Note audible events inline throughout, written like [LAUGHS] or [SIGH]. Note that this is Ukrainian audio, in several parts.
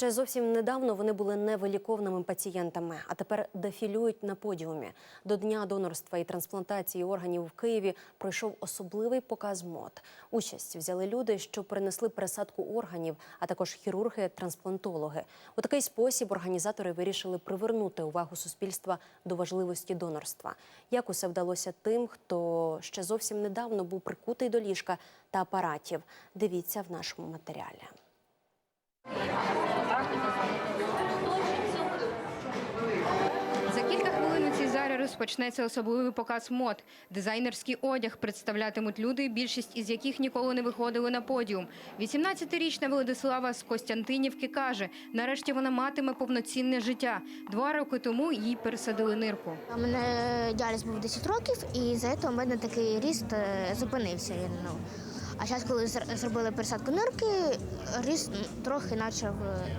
Ще зовсім недавно вони були невиліковними пацієнтами, а тепер дефілюють на подіумі. До дня донорства і трансплантації органів в Києві пройшов особливий показ мод. Участь взяли люди, що перенесли пересадку органів, а також хірурги-трансплантологи. У такий спосіб організатори вирішили привернути увагу суспільства до важливості донорства. Як усе вдалося тим, хто ще зовсім недавно був прикутий до ліжка та апаратів? Дивіться в нашому матеріалі. За кілька хвилин у цій залі розпочнеться особливий показ мод. Дизайнерський одяг представлятимуть люди, більшість із яких ніколи не виходили на подіум. 18-річна Владислава з Костянтинівки каже, нарешті вона матиме повноцінне життя. Два роки тому їй пересадили нирку. У мене діаліз був 10 років, і за це у мене такий ріст е, зупинився. Ну. А зараз, коли зр- зробили пересадку нирки, ріст м, трохи почав е,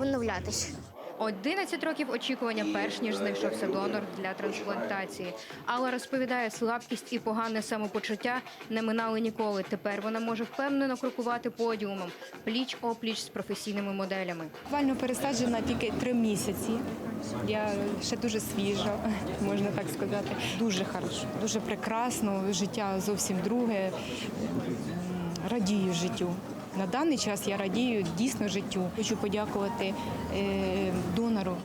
відновлятись. 11 років очікування, перш ніж знайшовся донор для трансплантації. Алла розповідає, слабкість і погане самопочуття не минали ніколи. Тепер вона може впевнено крокувати подіумом, пліч опліч з професійними моделями. Буквально пересаджена тільки три місяці. Я ще дуже свіжа, [LAUGHS] можна так сказати. Дуже хорошо, дуже прекрасно. Життя зовсім друге. Радію життю. На даний час я радію дійсно життю. Хочу подякувати е, донору.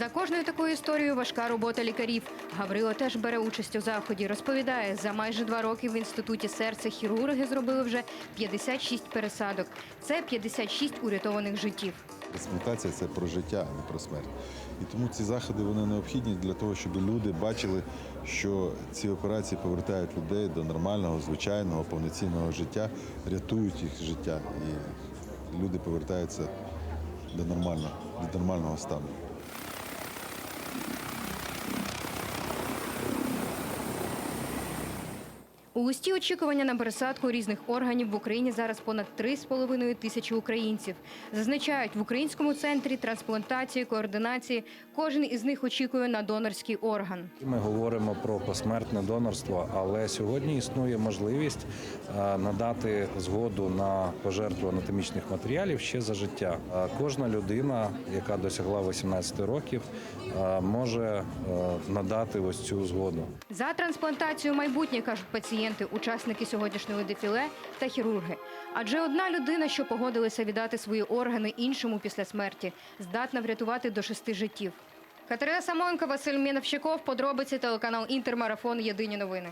За кожною такою історією важка робота лікарів. Гаврило теж бере участь у заході. Розповідає, за майже два роки в інституті серця хірурги зробили вже 56 пересадок. Це 56 урятованих життів. Трансплантація це про життя, а не про смерть. І тому ці заходи вони необхідні для того, щоб люди бачили, що ці операції повертають людей до нормального, звичайного, повноцінного життя, рятують їх життя, і люди повертаються до нормального, до нормального стану. У листі очікування на пересадку різних органів в Україні зараз понад 3,5 тисячі українців. Зазначають, в українському центрі трансплантації, координації кожен із них очікує на донорський орган. Ми говоримо про посмертне донорство, але сьогодні існує можливість е, надати згоду на пожертву анатомічних матеріалів ще за життя. Е, Кожна людина, яка досягла 18 років, е, може надати ось цю згоду. За трансплантацію майбутнє кажуть пацієнти, учасники сьогоднішнього дефіле та хірурги. Адже одна людина, що погодилася віддати свої органи іншому після смерті, здатна врятувати до шести життів. Катерина Самонко, Василь Міновщиков, подробиці телеканал Інтермарафон. Єдині новини.